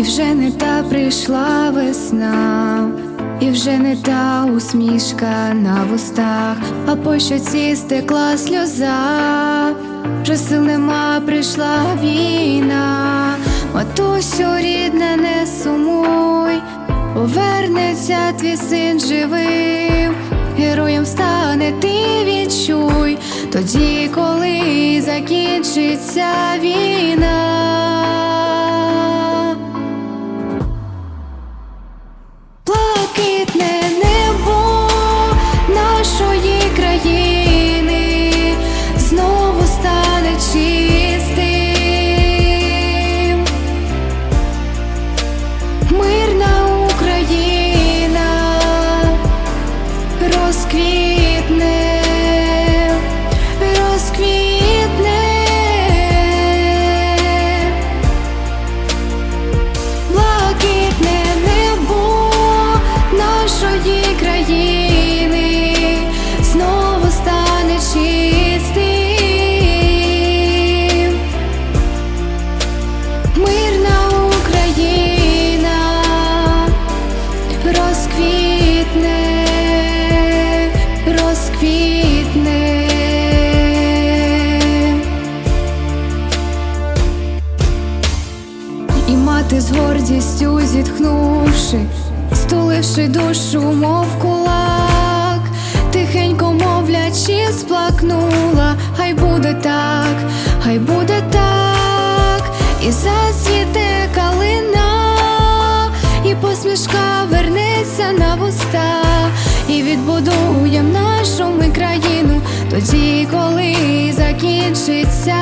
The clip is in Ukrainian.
і вже не та прийшла весна, і вже не та усмішка на вустах, а по щоці стекла сльоза, вже сил нема, прийшла війна, матусю рідна, не сумуй, повернеться твій син живим, героєм стане ти відчуй, тоді, коли закінчиться війна. Нашої країни знову стане чистим. Мирна Україна розквітне, розквітне. І мати з гордістю зітхнувши, стуливши душу, мов кулак, тихенько мовлячи, сплакнула, хай буде так, хай буде так, і зацвіте калина, і посмішка вернеться на вуста, і відбудуєм нашу ми країну, тоді, коли закінчиться